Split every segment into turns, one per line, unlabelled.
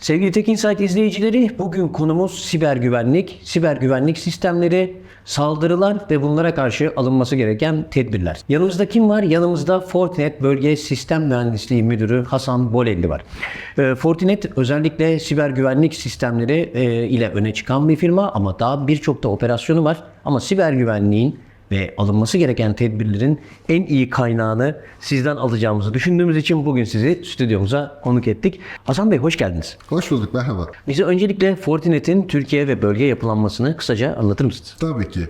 Sevgili Tek Insight izleyicileri, bugün konumuz siber güvenlik, siber güvenlik sistemleri, saldırılar ve bunlara karşı alınması gereken tedbirler. Yanımızda kim var? Yanımızda Fortinet Bölge Sistem Mühendisliği Müdürü Hasan Bolelli var. Ee, Fortinet özellikle siber güvenlik sistemleri e, ile öne çıkan bir firma ama daha birçok da operasyonu var. Ama siber güvenliğin ve alınması gereken tedbirlerin en iyi kaynağını sizden alacağımızı düşündüğümüz için bugün sizi stüdyomuza konuk ettik. Hasan Bey hoş geldiniz.
Hoş bulduk, merhaba.
Bize öncelikle Fortinet'in Türkiye ve bölge yapılanmasını kısaca anlatır mısınız?
Tabii ki.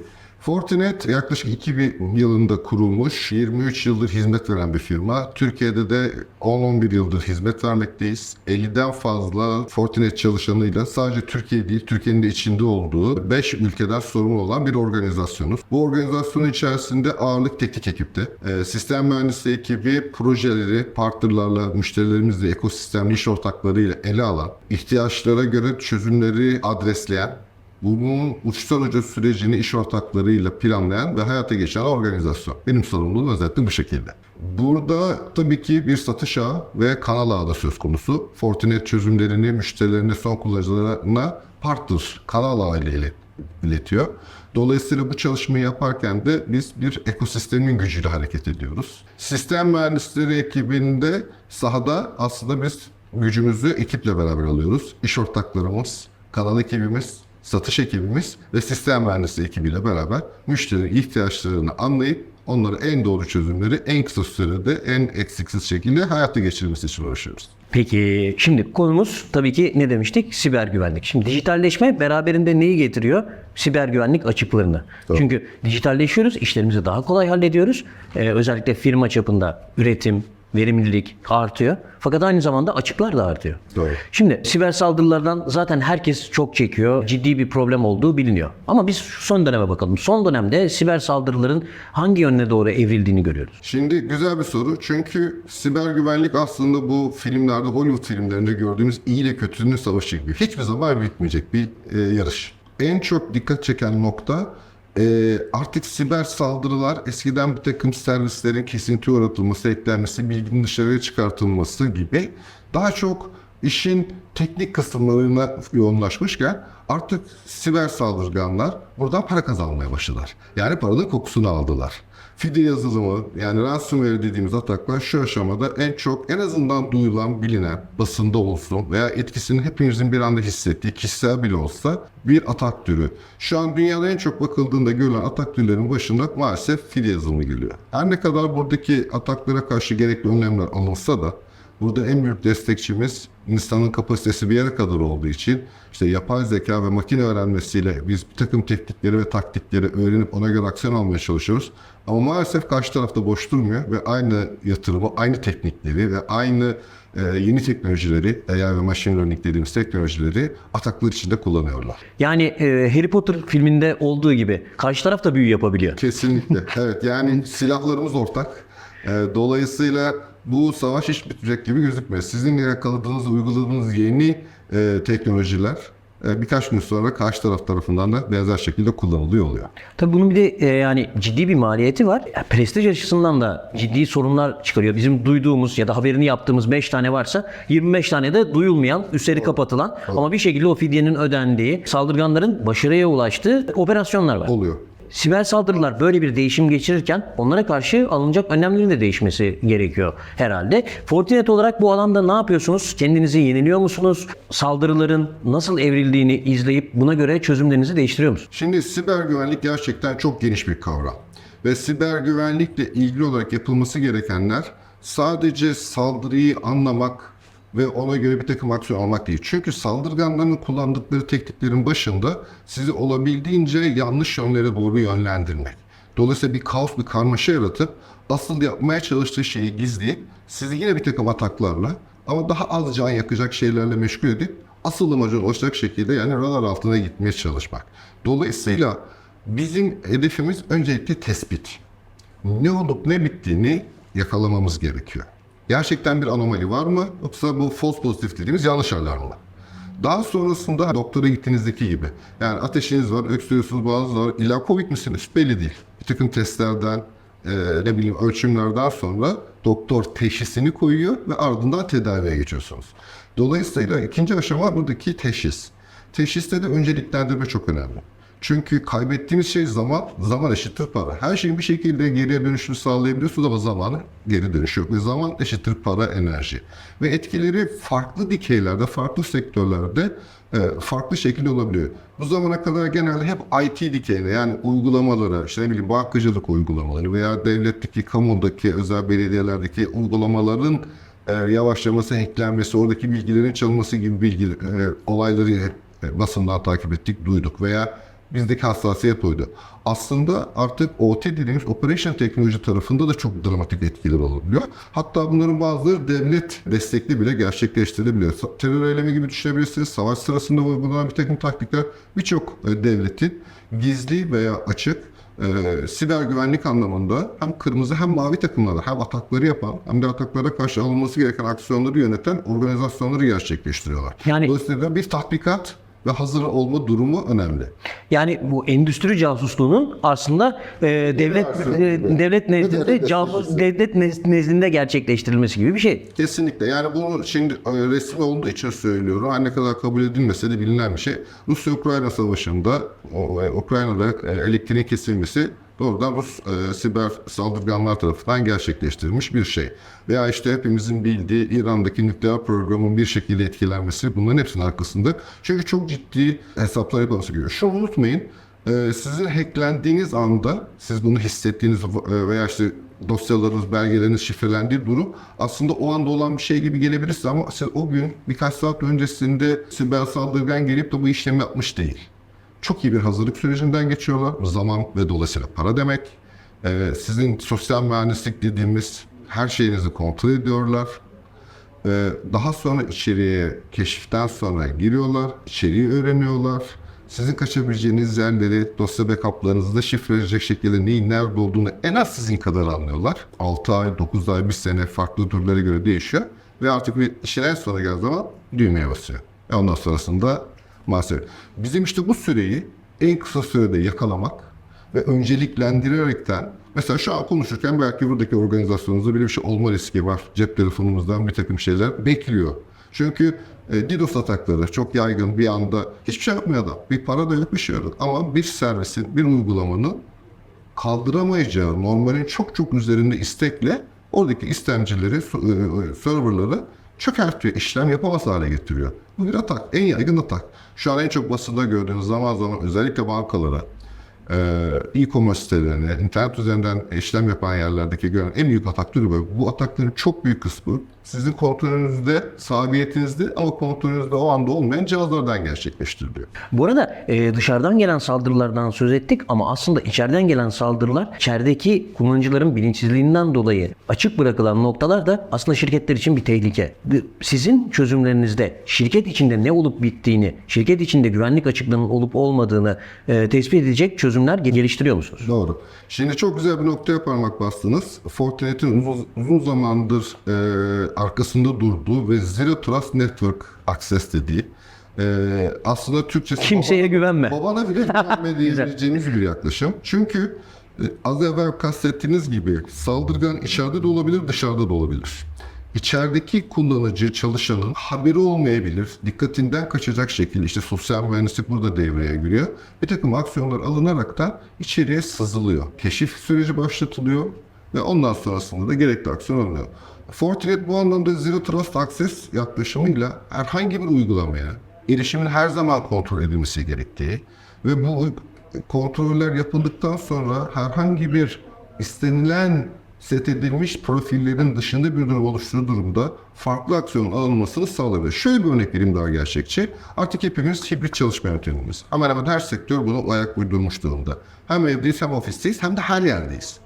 Fortinet yaklaşık 2000 yılında kurulmuş, 23 yıldır hizmet veren bir firma. Türkiye'de de 10-11 yıldır hizmet vermekteyiz. 50'den fazla Fortinet çalışanıyla sadece Türkiye değil, Türkiye'nin de içinde olduğu 5 ülkeden sorumlu olan bir organizasyonuz. Bu organizasyonun içerisinde ağırlık teknik ekipte. Ee, sistem mühendisliği ekibi projeleri partnerlarla, müşterilerimizle, ekosistemli iş ortaklarıyla ele alan, ihtiyaçlara göre çözümleri adresleyen, bunun uçtan uca sürecini iş ortaklarıyla planlayan ve hayata geçiren organizasyon. Benim sorumluluğum özellikle bu şekilde. Burada tabii ki bir satış ağı ve kanal ağı da söz konusu. Fortinet çözümlerini müşterilerine, son kullanıcılarına partner, kanal ağı ile ilet- iletiyor. Dolayısıyla bu çalışmayı yaparken de biz bir ekosistemin gücüyle hareket ediyoruz. Sistem mühendisleri ekibinde sahada aslında biz gücümüzü ekiple beraber alıyoruz. İş ortaklarımız, kanal ekibimiz, satış ekibimiz ve sistem mühendisliği ekibiyle beraber müşterinin ihtiyaçlarını anlayıp onlara en doğru çözümleri en kısa sürede en eksiksiz şekilde hayata geçirmesi için uğraşıyoruz.
Peki şimdi konumuz tabii ki ne demiştik? Siber güvenlik. Şimdi dijitalleşme beraberinde neyi getiriyor? Siber güvenlik açıklarını. Çünkü dijitalleşiyoruz, işlerimizi daha kolay hallediyoruz. Ee, özellikle firma çapında üretim, verimlilik artıyor. Fakat aynı zamanda açıklar da artıyor.
Doğru.
Şimdi siber saldırılardan zaten herkes çok çekiyor. Ciddi bir problem olduğu biliniyor. Ama biz şu son döneme bakalım. Son dönemde siber saldırıların hangi yöne doğru evrildiğini görüyoruz.
Şimdi güzel bir soru çünkü siber güvenlik aslında bu filmlerde, Hollywood filmlerinde gördüğümüz iyi ile kötünün savaşı gibi. Hiçbir zaman bitmeyecek bir e, yarış. En çok dikkat çeken nokta e, artık siber saldırılar eskiden bir takım servislerin kesinti uğratılması, eklenmesi, bilginin dışarıya çıkartılması gibi daha çok işin teknik kısımlarına yoğunlaşmışken artık siber saldırganlar buradan para kazanmaya başladılar. Yani paranın kokusunu aldılar. Fide yazılımı yani ransomware dediğimiz ataklar şu aşamada en çok en azından duyulan, bilinen, basında olsun veya etkisini hepimizin bir anda hissettiği kişisel bile olsa bir atak türü. Şu an dünyada en çok bakıldığında görülen atak türlerinin başında maalesef fide yazılımı geliyor. Her ne kadar buradaki ataklara karşı gerekli önlemler alınsa da Burada en büyük destekçimiz insanın kapasitesi bir yere kadar olduğu için işte yapay zeka ve makine öğrenmesiyle biz bir takım teknikleri ve taktikleri öğrenip ona göre aksiyon almaya çalışıyoruz. Ama maalesef karşı tarafta boş durmuyor ve aynı yatırımı, aynı teknikleri ve aynı e, yeni teknolojileri, AI ve machine learning dediğimiz teknolojileri ataklar içinde kullanıyorlar.
Yani e, Harry Potter filminde olduğu gibi karşı taraf da büyü yapabiliyor.
Kesinlikle. evet yani silahlarımız ortak. Ee, dolayısıyla bu savaş hiç bitecek gibi gözükmüyor. Sizin yakaladığınız, uyguladığınız yeni e, teknolojiler e, birkaç gün sonra karşı taraf tarafından da benzer şekilde kullanılıyor oluyor.
Tabii bunun bir de e, yani ciddi bir maliyeti var. Ya, prestij açısından da ciddi sorunlar çıkarıyor. Bizim duyduğumuz ya da haberini yaptığımız 5 tane varsa 25 tane de duyulmayan, üstleri kapatılan ama bir şekilde o fidyenin ödendiği, saldırganların başarıya ulaştığı operasyonlar var.
Oluyor.
Siber saldırılar böyle bir değişim geçirirken onlara karşı alınacak önlemlerin de değişmesi gerekiyor herhalde. Fortinet olarak bu alanda ne yapıyorsunuz? Kendinizi yeniliyor musunuz? Saldırıların nasıl evrildiğini izleyip buna göre çözümlerinizi değiştiriyor musunuz?
Şimdi siber güvenlik gerçekten çok geniş bir kavram. Ve siber güvenlikle ilgili olarak yapılması gerekenler sadece saldırıyı anlamak ve ona göre bir takım aksiyon almak değil. Çünkü saldırganların kullandıkları tekniklerin başında sizi olabildiğince yanlış yönlere doğru yönlendirmek. Dolayısıyla bir kaos, bir karmaşa yaratıp asıl yapmaya çalıştığı şeyi gizleyip sizi yine bir takım ataklarla ama daha az can yakacak şeylerle meşgul edip asıl amaca ulaşacak şekilde yani radar altına gitmeye çalışmak. Dolayısıyla bizim hedefimiz öncelikle tespit. Ne olup ne bittiğini yakalamamız gerekiyor. Gerçekten bir anomali var mı yoksa bu false pozitif dediğimiz yanlış alarm mı? Daha sonrasında doktora gittiğinizdeki gibi. Yani ateşiniz var, öksürüyorsunuz, boğazınız var. İlla Covid misiniz? Belli değil. Bir takım testlerden, e, ne bileyim ölçümlerden sonra doktor teşhisini koyuyor ve ardından tedaviye geçiyorsunuz. Dolayısıyla ikinci aşama buradaki teşhis. Teşhiste de önceliklendirme çok önemli. Çünkü kaybettiğimiz şey zaman, zaman eşittir para. Her şeyin bir şekilde geriye dönüşünü sağlayabiliyorsunuz ama zamanı geri dönüş yok. Ve zaman eşittir para, enerji. Ve etkileri farklı dikeylerde, farklı sektörlerde e, farklı şekilde olabiliyor. Bu zamana kadar genelde hep IT dikeyine yani uygulamalara, işte ne bileyim bankacılık uygulamaları veya devletteki, kamudaki, özel belediyelerdeki uygulamaların e, yavaşlaması, hacklenmesi, oradaki bilgilerin çalınması gibi bilgi e, olayları basından takip ettik, duyduk veya bizdeki hassasiyet oydu. Aslında artık OT dediğimiz Operation Teknoloji tarafında da çok dramatik etkiler olabiliyor. Hatta bunların bazıları devlet destekli bile gerçekleştirilebiliyor. Terör eylemi gibi düşünebilirsiniz. Savaş sırasında uygulanan bir takım taktikler birçok e, devletin gizli veya açık e, siber güvenlik anlamında hem kırmızı hem mavi takımları hem atakları yapan hem de ataklara karşı alınması gereken aksiyonları yöneten organizasyonları gerçekleştiriyorlar.
Yani-
Dolayısıyla bir tatbikat ve hazır olma durumu önemli.
Yani bu endüstri casusluğunun aslında e, devlet e, devlet nezdinde
devlet
casus devlet nez- nezdinde gerçekleştirilmesi gibi bir şey.
Kesinlikle. Yani bunu şimdi e, resmi olduğu için söylüyorum. Her ne kadar kabul edilmese de bilinen bir şey. Rusya-Ukrayna savaşında e, Ukrayna'da e, elektriğin kesilmesi doğrudan Rus e, siber saldırganlar tarafından gerçekleştirilmiş bir şey. Veya işte hepimizin bildiği İran'daki nükleer programın bir şekilde etkilenmesi bunların hepsinin arkasında. Çünkü çok ciddi hesaplar yapılması gerekiyor. Şunu unutmayın. e, sizin hacklendiğiniz anda siz bunu hissettiğiniz e, veya işte dosyalarınız, belgeleriniz şifrelendiği durum aslında o anda olan bir şey gibi gelebilir ama siz o gün birkaç saat öncesinde siber saldırgan gelip de bu işlemi yapmış değil. Çok iyi bir hazırlık sürecinden geçiyorlar. Zaman ve dolayısıyla para demek. Ee, sizin sosyal mühendislik dediğimiz her şeyinizi kontrol ediyorlar. Ee, daha sonra içeriye keşiften sonra giriyorlar, içeriği öğreniyorlar. Sizin kaçabileceğiniz yerleri, dosya backuplarınızı da şifreleyecek şekilde neyin nerede olduğunu en az sizin kadar anlıyorlar. 6 ay, 9 ay, 1 sene farklı türlere göre değişiyor. Ve artık bir işin en sona geldiği zaman düğmeye basıyor. Ve ondan sonrasında maalesef. Bizim işte bu süreyi en kısa sürede yakalamak ve önceliklendirerekten mesela şu an konuşurken belki buradaki organizasyonunuzda böyle bir şey olma riski var. Cep telefonumuzdan bir takım şeyler bekliyor. Çünkü e, DDoS atakları çok yaygın bir anda hiçbir şey yapmıyor adam. Bir para da yok bir şey yok. Ama bir servisin, bir uygulamanın kaldıramayacağı normalin çok çok üzerinde istekle oradaki istemcileri, su- e, serverları çökertiyor, işlem yapamaz hale getiriyor. Bu bir atak, en yaygın atak. Şu an en çok basında gördüğünüz zaman zaman özellikle bankalara, e, e-commerce sitelerine, internet üzerinden işlem yapan yerlerdeki gören en büyük atak türü bu. Bu atakların çok büyük kısmı sizin kontrolünüzde, sabiyetinizde ama kontrolünüzde o anda olmayan cihazlardan gerçekleştiriliyor.
Bu arada e, dışarıdan gelen saldırılardan söz ettik ama aslında içeriden gelen saldırılar içerideki kullanıcıların bilinçsizliğinden dolayı açık bırakılan noktalar da aslında şirketler için bir tehlike. Sizin çözümlerinizde şirket içinde ne olup bittiğini, şirket içinde güvenlik açıklığının olup olmadığını e, tespit edecek çözümler geliştiriyor musunuz?
Doğru. Şimdi çok güzel bir noktaya parmak bastınız. Fortinet'in uzun, uzun zamandır e, arkasında durduğu ve Zero Trust Network Access dediği e, aslında Türkçesi
Kimseye güvenme.
babana bile güvenme diyebileceğimiz bir yaklaşım. Çünkü e, az evvel kastettiğiniz gibi saldırgan içeride de olabilir dışarıda da olabilir. İçerideki kullanıcı, çalışanın haberi olmayabilir. Dikkatinden kaçacak şekilde işte sosyal mühendislik burada devreye giriyor. Bir takım aksiyonlar alınarak da içeriye sızılıyor. Keşif süreci başlatılıyor ve ondan sonrasında da gerekli aksiyon alınıyor. Fortinet bu anlamda Zero Trust Access yaklaşımıyla herhangi bir uygulamaya erişimin her zaman kontrol edilmesi gerektiği ve bu kontroller yapıldıktan sonra herhangi bir istenilen set edilmiş profillerin dışında bir durum oluştuğu durumda farklı aksiyonun alınmasını sağlayabilir. Şöyle bir örnek vereyim daha gerçekçi. Artık hepimiz hibrit çalışma yöntemimiz. Hemen hemen her sektör bunu ayak uydurmuş durumda. Hem evdeyiz hem ofisteyiz hem de her yerdeyiz.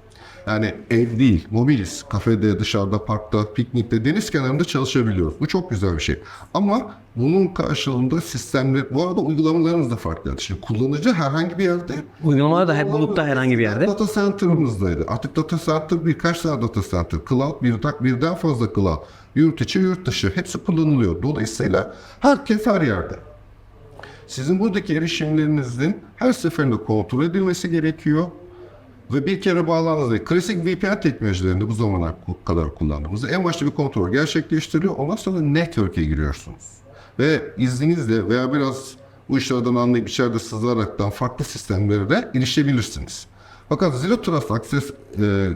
Yani ev değil, mobiliz. Kafede, dışarıda, parkta, piknikte, deniz kenarında çalışabiliyoruz. Bu çok güzel bir şey. Ama bunun karşılığında sistemler, bu arada uygulamalarımız da farklı. Şimdi kullanıcı herhangi bir yerde
Uygulamalar da hep bulutta herhangi bir yerde.
Data center'ımızdaydı. Artık data center birkaç tane data center. Cloud bir, birden fazla cloud. Yurt içi, yurt dışı. Hepsi kullanılıyor. Dolayısıyla herkes her yerde. Sizin buradaki erişimlerinizin her seferinde kontrol edilmesi gerekiyor. Ve bir kere bağlandığınızda klasik VPN teknolojilerinde bu zamana kadar kullandığımızda en başta bir kontrol gerçekleştiriliyor. Ondan sonra network'e giriyorsunuz. Ve izninizle veya biraz bu işlerden anlayıp içeride sızlaraktan farklı sistemlere de erişebilirsiniz. Fakat Zero Trust Access e,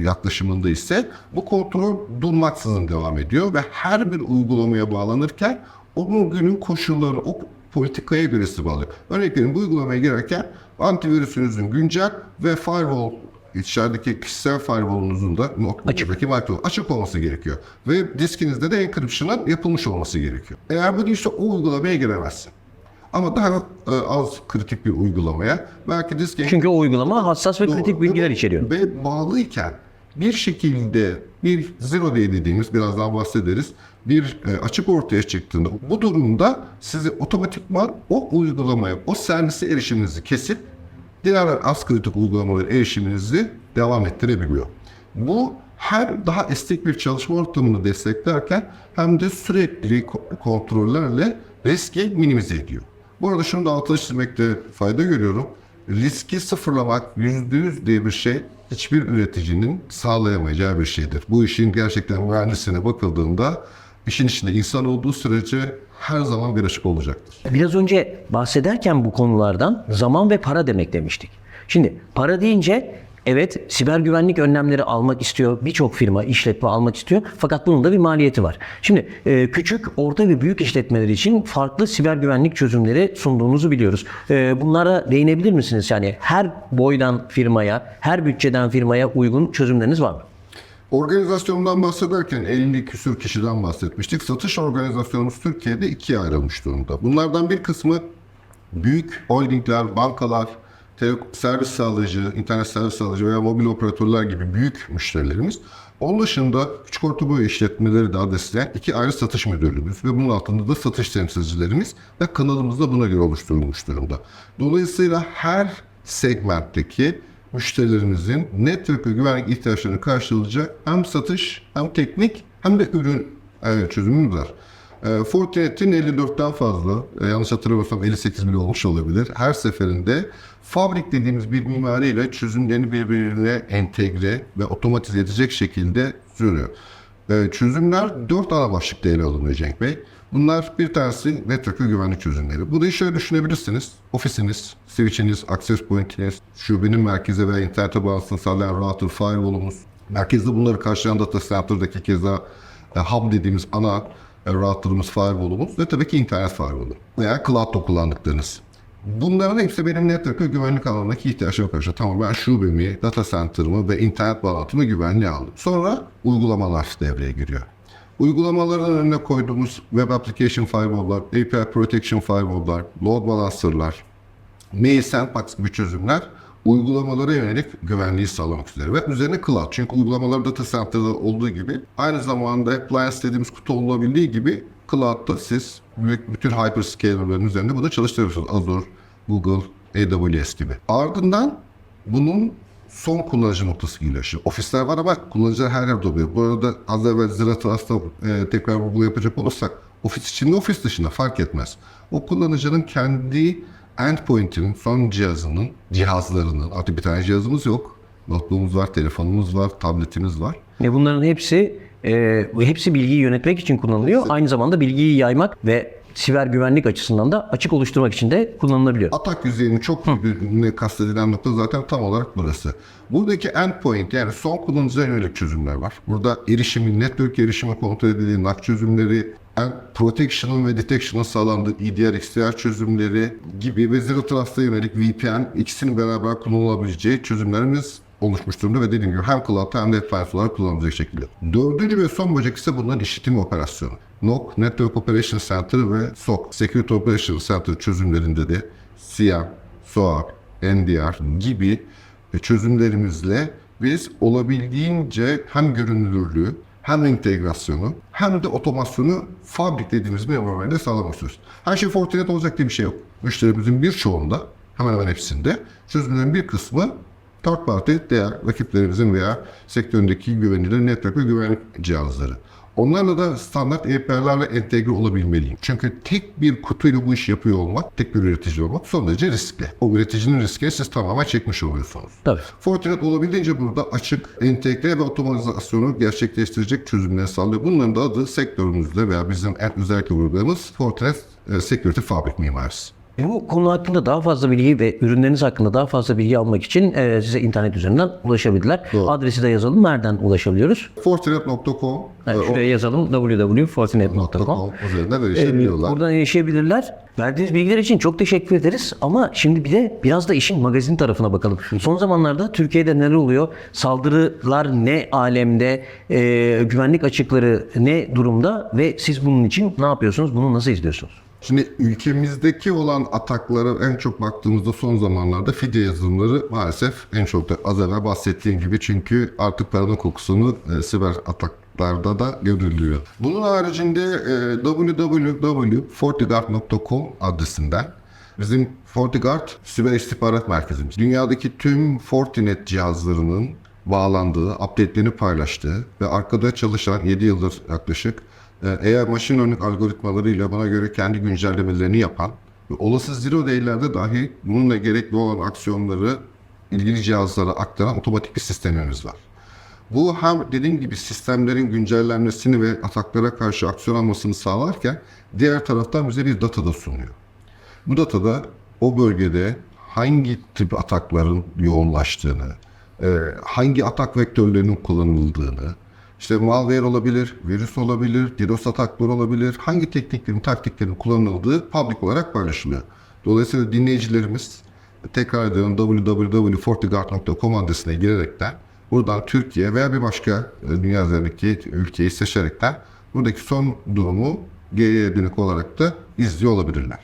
yaklaşımında ise bu kontrol durmaksızın devam ediyor ve her bir uygulamaya bağlanırken onun günün koşulları, o politikaya göre. Örnek veriyorum bu uygulamaya girerken antivirüsünüzün güncel ve firewall içerideki kişisel firewall'unuzun da açık. Microsoft açık olması gerekiyor. Ve diskinizde de encryption'ın yapılmış olması gerekiyor. Eğer bu değilse o uygulamaya giremezsin. Ama daha e, az kritik bir uygulamaya belki diskin
Çünkü o uygulama hassas ve kritik
Doğru.
bilgiler
Ve-
içeriyor.
Ve bağlıyken bir şekilde bir zero day dediğimiz birazdan bahsederiz. Bir e, açık ortaya çıktığında bu durumda sizi otomatikman o uygulamaya, o servise erişiminizi kesip diğer az kritik uygulamalara erişiminizi devam ettirebiliyor. Bu hem daha esnek bir çalışma ortamını desteklerken hem de sürekli ko- kontrollerle riski minimize ediyor. Bu arada şunu da altına çizmekte fayda görüyorum. Riski sıfırlamak yüzde yüz diye bir şey hiçbir üreticinin sağlayamayacağı bir şeydir. Bu işin gerçekten mühendisine bakıldığında işin içinde insan olduğu sürece her zaman bir ışık olacaktır.
Biraz önce bahsederken bu konulardan zaman ve para demek demiştik. Şimdi para deyince evet siber güvenlik önlemleri almak istiyor. Birçok firma işletme almak istiyor. Fakat bunun da bir maliyeti var. Şimdi e, küçük, orta ve büyük işletmeler için farklı siber güvenlik çözümleri sunduğunuzu biliyoruz. E, bunlara değinebilir misiniz? Yani her boydan firmaya, her bütçeden firmaya uygun çözümleriniz var mı?
Organizasyondan bahsederken 50 küsür kişiden bahsetmiştik. Satış organizasyonumuz Türkiye'de ikiye ayrılmış durumda. Bunlardan bir kısmı büyük holdingler, bankalar, servis sağlayıcı, internet servis sağlayıcı veya mobil operatörler gibi büyük müşterilerimiz. Onun dışında küçük orta boy işletmeleri de adresleyen iki ayrı satış müdürlüğümüz ve bunun altında da satış temsilcilerimiz ve kanalımız da buna göre oluşturulmuş durumda. Dolayısıyla her segmentteki müşterilerimizin network ve güvenlik ihtiyaçlarını karşılayacak hem satış hem teknik hem de ürün e, çözümümüz var. E, Fortinet'in 54'ten fazla, e, yanlış hatırlamıyorsam 58 bile olmuş olabilir. Her seferinde fabrik dediğimiz bir mimariyle çözümlerini birbirine entegre ve otomatize edecek şekilde sürüyor. E, çözümler dört ana başlıkta ele alınıyor Cenk Bey. Bunlar bir tanesi network ve güvenlik çözümleri. Bu da şöyle düşünebilirsiniz. Ofisiniz, switch'iniz, access point'iniz, şubenin merkeze veya internete bağlantısını sağlayan router, firewall'umuz. Merkezde bunları karşılayan data center'daki keza e, hub dediğimiz ana e, router'ımız, firewall'umuz ve tabii ki internet firewall'u veya cloud'da kullandıklarınız. Bunların hepsi benim network ve güvenlik alanındaki ihtiyaçlarıma karşı. Tamam ben şubemi, data center'ımı ve internet bağlantımı güvenliğe aldım. Sonra uygulamalar devreye giriyor. Uygulamaların önüne koyduğumuz Web Application Firewall'lar, API Protection Firewall'lar, Load Balancer'lar, Mail Sandbox gibi çözümler uygulamalara yönelik güvenliği sağlamak üzere. Ve üzerine cloud. Çünkü uygulamalar data center'da olduğu gibi aynı zamanda appliance dediğimiz kutu olabildiği gibi cloud'da siz bütün hyperscaler'ların üzerinde bunu çalıştırıyorsunuz. Azure, Google, AWS gibi. Ardından bunun son kullanıcı noktası geliyor. Şimdi ofisler var ama kullanıcılar her yerde oluyor. Bu arada az evvel Zero Trust'ta e, tekrar vurgu yapacak olursak ofis içinde ofis dışında fark etmez. O kullanıcının kendi endpoint'inin son cihazının cihazlarının artık bir tane cihazımız yok. Notebook'umuz var, telefonumuz var, tabletimiz var.
Ve bunların hepsi e, hepsi bilgiyi yönetmek için kullanılıyor. Aynı zamanda bilgiyi yaymak ve siber güvenlik açısından da açık oluşturmak için de kullanılabiliyor.
Atak yüzeyinin çok büyüklüğüne kastedilen nokta zaten tam olarak burası. Buradaki endpoint yani son kullanıcıya yönelik çözümler var. Burada erişimin, network erişimi kontrol edildiği NAC çözümleri, end protection'ın ve detection'ın sağlandığı EDR, XDR çözümleri gibi ve Zero Trust'a yönelik VPN ikisinin beraber kullanılabileceği çözümlerimiz oluşmuş durumda ve dediğim gibi hem cloud'da hem de appliance olarak kullanılacak şekilde. Dördüncü ve son bacak ise bunların işletim operasyonu. NOC, Network Operation Center ve SOC, Security Operation Center çözümlerinde de SIEM, SOAR, NDR gibi çözümlerimizle biz olabildiğince hem görünürlüğü hem entegrasyonu hem de otomasyonu fabrik dediğimiz sağlamak istiyoruz. Her şey Fortinet olacak diye bir şey yok. Müşterimizin birçoğunda hemen hemen hepsinde çözümlerin bir kısmı third party diğer rakiplerimizin veya sektöründeki güvenilir network ve güvenlik cihazları. Onlarla da standart API'lerle entegre olabilmeliyim. Çünkü tek bir kutuyla bu işi yapıyor olmak, tek bir üretici olmak son derece riskli. O üreticinin riskini siz tamamen çekmiş oluyorsunuz.
Tabii.
Fortinet olabildiğince burada açık, entegre ve otomatizasyonu gerçekleştirecek çözümler sağlıyor. Bunların da adı sektörümüzde veya bizim en özellikle vurguladığımız Fortinet e, Security Fabric mimarisi.
Bu konu hakkında daha fazla bilgi ve ürünleriniz hakkında daha fazla bilgi almak için e, size internet üzerinden ulaşabilirler.
Doğru.
Adresi de yazalım. Nereden ulaşabiliyoruz?
Fortinet.com
Evet,
e,
şuraya yazalım www.fortinet.com.
.com üzerinden
Ee,
erişebiliyorlar.
Buradan erişebilirler. Verdiğiniz bilgiler için çok teşekkür ederiz. Ama şimdi bir de biraz da işin magazin tarafına bakalım. Son zamanlarda Türkiye'de neler oluyor? Saldırılar ne alemde? Ee, güvenlik açıkları ne durumda? Ve siz bunun için ne yapıyorsunuz? Bunu nasıl izliyorsunuz?
Şimdi ülkemizdeki olan ataklara en çok baktığımızda son zamanlarda fidye yazılımları maalesef en çok da az evvel bahsettiğim gibi çünkü artık paranın kokusunu e, siber ataklarda da görülüyor. Bunun haricinde e, www.fortigard.com adresinden bizim FortiGuard siber istihbarat merkezimiz. Dünyadaki tüm Fortinet cihazlarının bağlandığı, update'lerini paylaştığı ve arkada çalışan 7 yıldır yaklaşık eğer machine learning algoritmalarıyla bana göre kendi güncellemelerini yapan ve olası zero day'lerde dahi bununla gerekli olan aksiyonları ilgili cihazlara aktaran otomatik bir sistemimiz var. Bu hem dediğim gibi sistemlerin güncellenmesini ve ataklara karşı aksiyon almasını sağlarken diğer taraftan bize bir data da sunuyor. Bu datada o bölgede hangi tip atakların yoğunlaştığını, e, hangi atak vektörlerinin kullanıldığını, işte malware olabilir, virüs olabilir, DDoS atakları olabilir, hangi tekniklerin, taktiklerin kullanıldığı public olarak paylaşılıyor. Dolayısıyla dinleyicilerimiz tekrar ediyorum www.fortigard.com adresine girerekten buradan Türkiye veya bir başka e, dünya üzerindeki ülkeyi seçerekten buradaki son durumu geriye dönük olarak da izliyor olabilirler.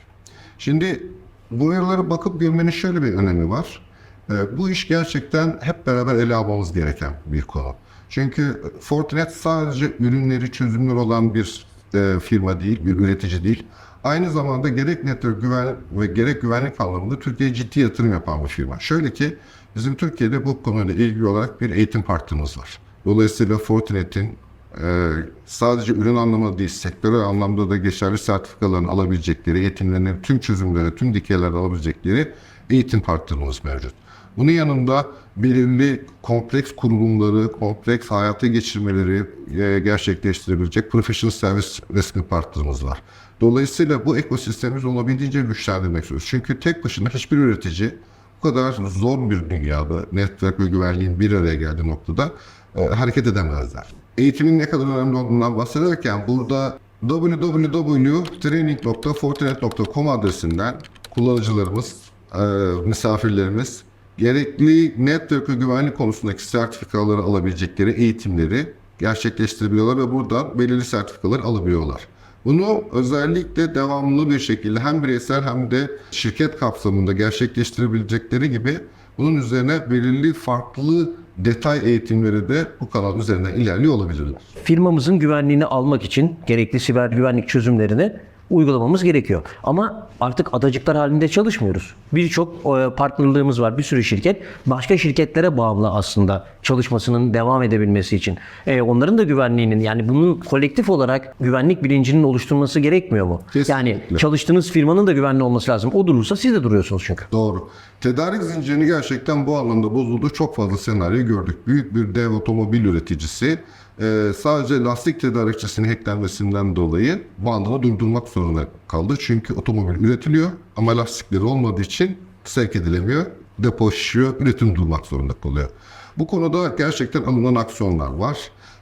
Şimdi bu uyarılara bakıp görmenin şöyle bir önemi var. Ee, bu iş gerçekten hep beraber ele almamız gereken bir konu. Çünkü Fortinet sadece ürünleri, çözümler olan bir e, firma değil, bir üretici değil. Aynı zamanda gerek network güven ve gerek güvenlik anlamında Türkiye'ye ciddi yatırım yapan bir firma. Şöyle ki bizim Türkiye'de bu konuyla ilgili olarak bir eğitim partimiz var. Dolayısıyla Fortinet'in ee, sadece ürün anlamında değil, sektörel anlamda da geçerli sertifikalarını alabilecekleri, eğitimlerini tüm çözümleri, tüm dikeylerden alabilecekleri eğitim partnerimiz mevcut. Bunun yanında belirli kompleks kurulumları, kompleks hayata geçirmeleri e, gerçekleştirebilecek professional service resmi partnerimiz var. Dolayısıyla bu ekosistemimiz olabildiğince güçlendirmek istiyoruz. Çünkü tek başına hiçbir üretici bu kadar zor bir dünyada network ve güvenliğin bir araya geldiği noktada e, hareket edemezler. Eğitimin ne kadar önemli olduğundan bahsederken burada www.training.fortinet.com adresinden kullanıcılarımız, e, misafirlerimiz gerekli network ve güvenlik konusundaki sertifikaları alabilecekleri eğitimleri gerçekleştirebiliyorlar ve buradan belirli sertifikalar alabiliyorlar. Bunu özellikle devamlı bir şekilde hem bireysel hem de şirket kapsamında gerçekleştirebilecekleri gibi bunun üzerine belirli farklı detay eğitimleri de bu kanal üzerinden ilerliyor olabilirler.
Firmamızın güvenliğini almak için gerekli siber güvenlik çözümlerini uygulamamız gerekiyor. Ama artık adacıklar halinde çalışmıyoruz. Birçok e, partnerlığımız var. Bir sürü şirket başka şirketlere bağımlı aslında çalışmasının devam edebilmesi için. E, onların da güvenliğinin yani bunun kolektif olarak güvenlik bilincinin oluşturması gerekmiyor mu? Yani
Kesinlikle.
çalıştığınız firmanın da güvenli olması lazım. O durursa siz de duruyorsunuz çünkü.
Doğru. Tedarik zincirini gerçekten bu anlamda bozuldu. Çok fazla senaryo gördük. Büyük bir dev otomobil üreticisi e, sadece lastik tedarikçisinin hacklenmesinden dolayı bandını durdurmak zorunda kaldı. Çünkü otomobil üretiliyor ama lastikleri olmadığı için sevk edilemiyor. Depo şişiyor, üretim durmak zorunda kalıyor. Bu konuda gerçekten alınan aksiyonlar var.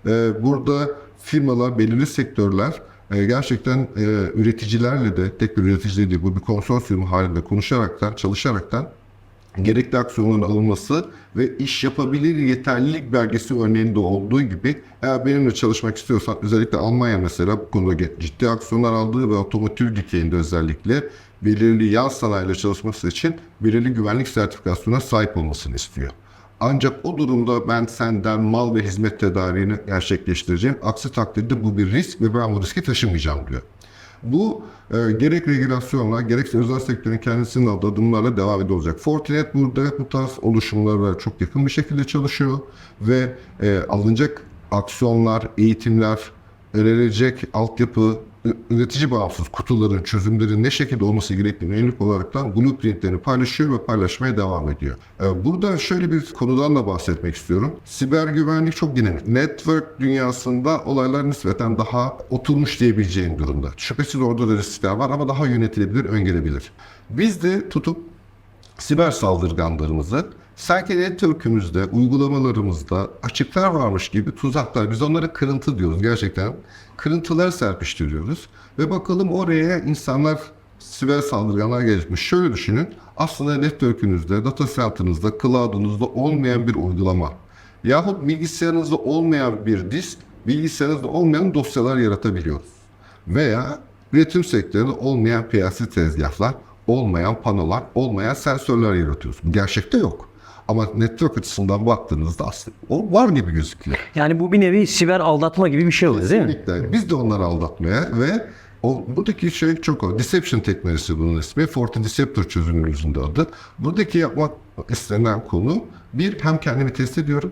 E, burada firmalar, belirli sektörler e, gerçekten e, üreticilerle de tek bir üretici değil bu bir konsorsiyum halinde konuşaraktan, çalışaraktan gerekli aksiyonların alınması ve iş yapabilir yeterlilik belgesi örneğinde olduğu gibi eğer benimle çalışmak istiyorsan özellikle Almanya mesela bu konuda ciddi aksiyonlar aldığı ve otomotiv dikeyinde özellikle belirli yan sanayiyle çalışması için belirli güvenlik sertifikasyonuna sahip olmasını istiyor. Ancak o durumda ben senden mal ve hizmet tedariğini gerçekleştireceğim. Aksi takdirde bu bir risk ve ben bu riski taşımayacağım diyor. Bu e, gerek regülasyonla gerekse özel sektörün kendisinin aldığı adımlarla devam ediyor olacak. Fortinet burada bu tarz oluşumlarla çok yakın bir şekilde çalışıyor ve e, alınacak aksiyonlar, eğitimler, önerilecek altyapı, üretici bağımsız kutuların, çözümlerin ne şekilde olması gerektiğini yönelik olarak blueprintlerini paylaşıyor ve paylaşmaya devam ediyor. Ee, Burada şöyle bir konudan da bahsetmek istiyorum. Siber güvenlik çok dinamik. Network dünyasında olaylar nispeten daha oturmuş diyebileceğim durumda. Şüphesiz orada da riskler var ama daha yönetilebilir, öngörebilir. Biz de tutup siber saldırganlarımızı sanki network'ümüzde, uygulamalarımızda açıklar varmış gibi tuzaklar. Biz onlara kırıntı diyoruz gerçekten. Kırıntılar serpiştiriyoruz. Ve bakalım oraya insanlar siber saldırganlar gelişmiş. Şöyle düşünün. Aslında network'ünüzde, data center'ınızda, cloud'unuzda olmayan bir uygulama. Yahut bilgisayarınızda olmayan bir disk, bilgisayarınızda olmayan dosyalar yaratabiliyoruz veya üretim sektöründe olmayan piyasi tezgahlar, olmayan panolar, olmayan sensörler yaratıyoruz. Gerçekte yok. Ama network açısından baktığınızda aslında o var gibi gözüküyor.
Yani bu bir nevi siber aldatma gibi bir şey oluyor değil mi?
Kesinlikle. Biz de onları aldatmaya ve o buradaki şey çok o. Deception teknolojisi bunun ismi. Forti Deceptor çözümümüzün de adı. Buradaki yapmak istenen konu bir hem kendimi test ediyorum.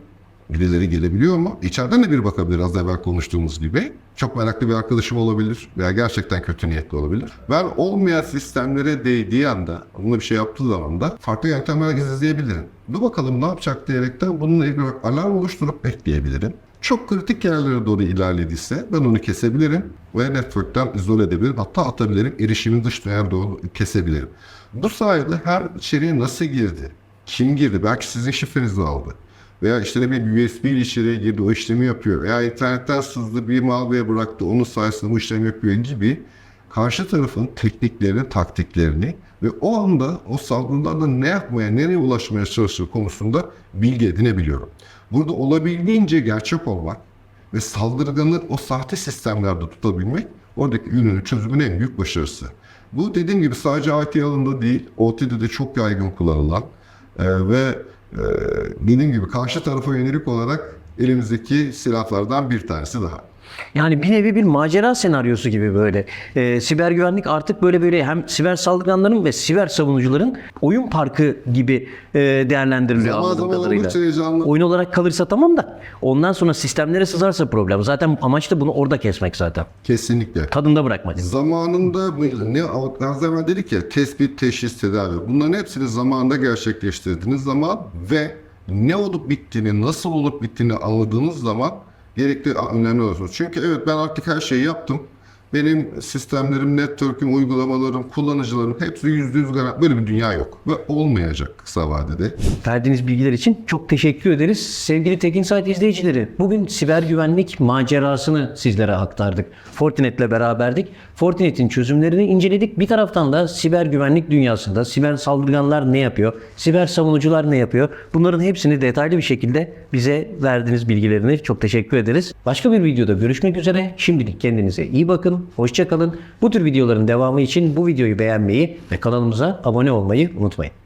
Birileri gelebiliyor mu? İçeriden de bir bakabilir az evvel konuştuğumuz gibi. Çok meraklı bir arkadaşım olabilir veya gerçekten kötü niyetli olabilir. Ben olmayan sistemlere değdiği anda, bununla bir şey yaptığı zaman da farklı yöntemler izleyebilirim. Dur bakalım ne yapacak diyerekten bununla ilgili alarm oluşturup bekleyebilirim. Çok kritik yerlere doğru ilerlediyse ben onu kesebilirim ve network'ten izole edebilirim. Hatta atabilirim. Erişimin dış dünyaya doğru kesebilirim. Bu sayede her içeriye nasıl girdi? Kim girdi? Belki sizin şifrenizi aldı. Veya işte ne bileyim USB ile içeriye girdi o işlemi yapıyor. Veya internetten sızdı bir malware bıraktı onun sayesinde bu işlemi yapıyor gibi karşı tarafın tekniklerini, taktiklerini ve o anda o saldırılarda ne yapmaya, nereye ulaşmaya çalıştığı konusunda bilgi edinebiliyorum. Burada olabildiğince gerçek olmak ve saldırganı o sahte sistemlerde tutabilmek oradaki ürünün çözümün en büyük başarısı. Bu dediğim gibi sadece IT alanında değil, OT'de de çok yaygın kullanılan e, ve dediğim gibi karşı tarafa yönelik olarak elimizdeki silahlardan bir tanesi daha.
Yani bir nevi bir macera senaryosu gibi böyle. Ee, siber güvenlik artık böyle böyle hem siber saldırganların ve siber savunucuların oyun parkı gibi e, değerlendiriliyor
Zaman
anladığım
zaman
kadarıyla.
heyecanlı.
Oyun olarak kalırsa tamam da ondan sonra sistemlere sızarsa problem. Zaten amaç da bunu orada kesmek zaten.
Kesinlikle.
Tadında bırakmak.
Zamanında ne az evvel dedik ya tespit, teşhis, tedavi. Bunların hepsini zamanında gerçekleştirdiğiniz zaman ve ne olup bittiğini, nasıl olup bittiğini anladığınız zaman gerekli önemli olursunuz. Çünkü evet ben artık her şeyi yaptım. Benim sistemlerim, network'üm, uygulamalarım, kullanıcılarım hepsi yüzde yüz garanti. Böyle bir dünya yok. Ve olmayacak kısa vadede.
Verdiğiniz bilgiler için çok teşekkür ederiz. Sevgili Tekin Site izleyicileri, bugün siber güvenlik macerasını sizlere aktardık. Fortinet'le beraberdik. Fortinet'in çözümlerini inceledik. Bir taraftan da siber güvenlik dünyasında siber saldırganlar ne yapıyor, siber savunucular ne yapıyor? Bunların hepsini detaylı bir şekilde bize verdiğiniz bilgilerini çok teşekkür ederiz. Başka bir videoda görüşmek üzere. Şimdilik kendinize iyi bakın. Hoşça kalın. Bu tür videoların devamı için bu videoyu beğenmeyi ve kanalımıza abone olmayı unutmayın.